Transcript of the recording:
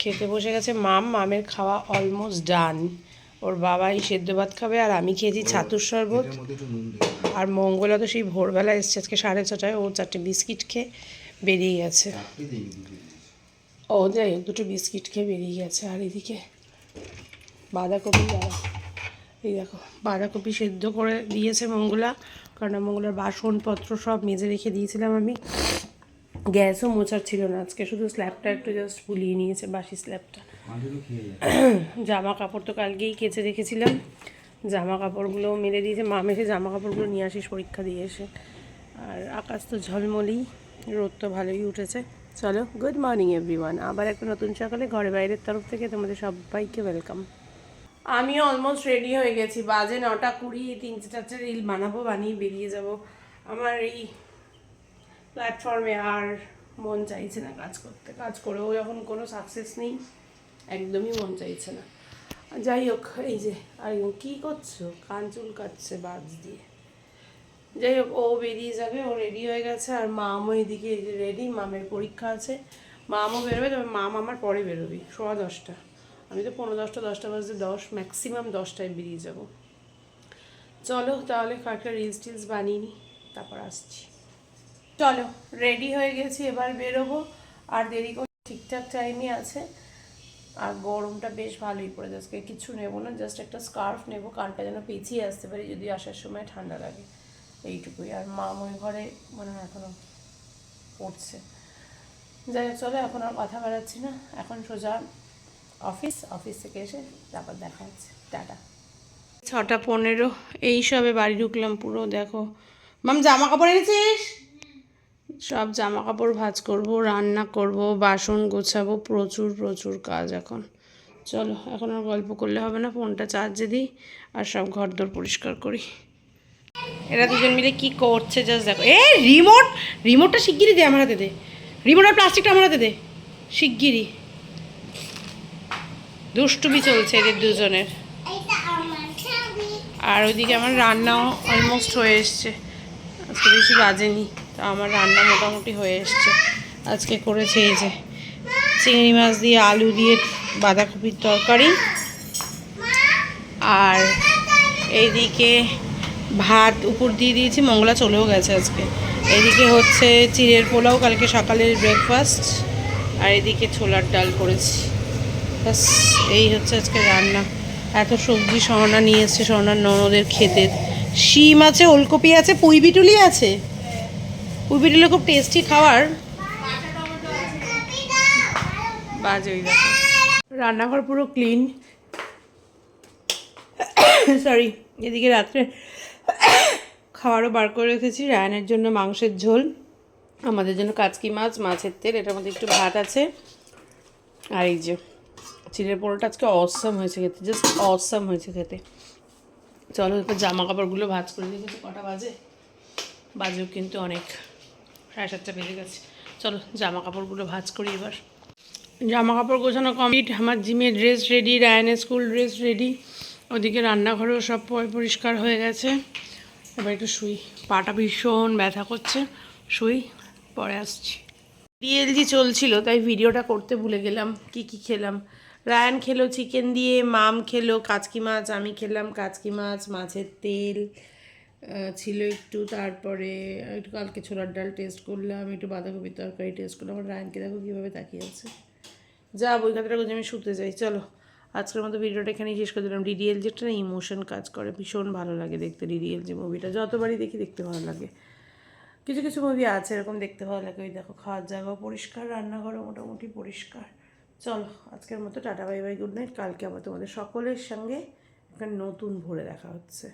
খেতে বসে গেছে। মাম মামের খাওয়া অলমোস্ট ডান ওর বাবাই সেদ্ধ ভাত খাবে আর আমি খেয়েছি ছাতুর শরবত। আর মঙ্গলা তো সেই ভোরবেলা এসছে। আজকে সাড়ে ছটায় ও চারটে বিস্কিট খেয়ে বেরিয়ে গেছে। ও যাই হোক দুটো বিস্কিট খেয়ে বেরিয়ে গেছে। আর এদিকে বাঁধাকপি দাঁড়া এই দেখো বাঁধাকপি সেদ্ধ করে দিয়েছে মঙ্গলা। কারণ মঙ্গলার বাসনপত্র সব মেজে রেখে দিয়েছিলাম আমি। গ্যাসও মোছার ছিল না। আজকে শুধু স্ল্যাবটা একটু জাস্ট বুলিয়ে নিয়েছে বাসি স্ল্যাবটা জামা কাপড় তো কালকেই কেচে রেখেছিলাম। জামা কাপড়গুলো মেলে দিয়েছে। মা মেসে জামা কাপড়গুলো নিয়ে আসিস পরীক্ষা দিয়ে এসে। আর আকাশ তো ঝলমলেই রোদ তো ভালোই উঠেছে। চলো গুড মর্নিং এভরিওয়ান আবার একটা নতুন সকালে ঘরে বাইরের তরফ থেকে তোমাদের সবাইকে ওয়েলকাম আমিও অলমোস্ট রেডি হয়ে গেছি। বাজে নটা কুড়ি তিনটে চারটে রিল বানাবো বানিয়ে বেরিয়ে যাব। আমার এই প্ল্যাটফর্মে আর মন চাইছে না কাজ করতে। কাজ করেও যখন কোনো সাকসেস নেই, একদমই মন চাইছে না। যাই হোক, এই যে, আর কী করছ? কান কাটছে বাজ দিয়ে। যাই হোক, ও বেরিয়ে যাবে, ও রেডি হয়ে গেছে, আর মামও এদিকে রেডি মামের পরীক্ষা আছে। মামও বেরোবে, তবে মাম আমার পরে বেরোবি, সোয়া দশটা। আমি তো পনেরো দশটা দশটা বাজে দশ ম্যাক্সিমাম দশটায় বেরিয়ে যাব। চলো তাহলে কয়েকটা রিলস টিলস বানিয়ে নিই, তারপর আসছি। চলো রেডি হয়ে গেছি, এবার বেরোবো। আর দেরি করে ঠিকঠাক টাইমই আছে। আর গরমটা বেশ ভালোই পড়ে আজকে কিছু নেব না জাস্ট একটা স্কার্ফ নেব, কানটা যেন পেঁচিয়ে আসতে পারি, যদি আসার সময় ঠান্ডা লাগে। এইটুকুই। আর মা ওই ঘরে, মনে হয় এখনও পড়ছে। যাই হোক, চলো, এখন আর কথা বাড়াচ্ছি না। এখন সোজা অফিস অফিস থেকে এসে তারপর দেখা হচ্ছে। টাটা। ছটা পনেরো, এই সবে বাড়ি ঢুকলাম পুরো, দেখো। মাম, জামা কাপড় এনেছিস? সব জামা কাপড় ভাজ করব রান্না করব বাসন গোছাবো প্রচুর প্রচুর কাজ এখন। চলো এখন আর গল্প করলে হবে না ফোনটা চার্জে দিই আর সব ঘরদোর পরিষ্কার করি। এরা দুজন মিলে কি করছে জাস্ট দেখো। এ রিমোট! রিমোটটা শিগগিরই দে আমার হাতে দে। রিমোট আর প্লাস্টিকটা আমার হাতে দে। শিগগিরই। দুষ্টুমি চলছে এদের দুজনের। আর ওইদিকে আমার রান্নাও অলমোস্ট হয়ে এসছে। আজকে বেশি বাজেনি। তো আমার রান্না মোটামুটি হয়ে এসছে। আজকে করেছে এই যে চিংড়ি মাছ দিয়ে আলু দিয়ে বাঁধাকপির তরকারি। আর এইদিকে ভাত উপর দিয়ে দিয়েছি, মঙ্গলা চলেও গেছে আজকে। এদিকে হচ্ছে চিড়ের পোলাও, কালকে সকালের ব্রেকফাস্ট আর এদিকে ছোলার ডাল করেছি। ব্যাস, এই হচ্ছে আজকে রান্না। এত সবজি সহনা নিয়ে এসছে সহনার ননদের খেতে শিম আছে, ওলকপি আছে, পুঁই বিটুলি আছে। বিটুলি খুব টেস্টি খাবার বাজে ওই রান্নাঘর পুরো ক্লিন সরি এদিকে রাত্রে খাবারও বার করে রেখেছি। রায়নের জন্য মাংসের ঝোল আমাদের জন্য কাচকি মাছ মাছের তেল এটার মধ্যে একটু ভাত আছে। আর এই যে চিলের পোড়োটা আজকে অসম হয়েছে খেতে জাস্ট অসম হয়েছে খেতে। চলো এরপর জামা কাপড়গুলো ভাজ করে দিয়েছি কটা বাজে? বাজেও কিন্তু অনেক। সাড়ে সাতটা বেজে গেছে। চলো জামা কাপড়গুলো ভাজ করি এবার। জামা কাপড় গোছানো কমপ্লিট আমার জিমের ড্রেস রেডি রায়নের স্কুল ড্রেস রেডি ওদিকে রান্নাঘরেও সব পরিষ্কার হয়ে গেছে। এবার একটু শুই। পাটা ভীষণ ব্যথা করছে। শুই, পরে আসছি। ডিএলজি চলছিল, তাই ভিডিওটা করতে ভুলে গেলাম, কি কি খেলাম। রায়ান খেলো চিকেন দিয়ে, মাম খেলো কাচকি মাছ, আমি খেলাম কাচকি মাছ, মাছের তেল। ছিল একটু, তারপরে একটু কালকে ছোলার ডাল টেস্ট করলাম, একটু বাঁধাকপির তরকারি টেস্ট করলাম। আমার রায়নকে দেখো কীভাবে তাকিয়ে আছে। যা বই খাতাটা আমি শুতে যাই। চলো, আজকের মতো ভিডিওটা এখানেই শেষ করে দিলাম। ডিডিএল যেটা না ইমোশন কাজ করে, ভীষণ ভালো লাগে দেখতে ডিডিএল যে মুভিটা যতবারই দেখি দেখতে ভালো লাগে। কিছু কিছু মুভি আছে এরকম দেখতে ভালো লাগে। ওই দেখো, খাওয়ার জায়গাও পরিষ্কার, রান্নাঘরও মোটামুটি পরিষ্কার। চলো, আজকের মতো tata bye bye good night কালকে আবার তোমাদের সকলের সঙ্গে একটা নতুন ভোরে দেখা হচ্ছে।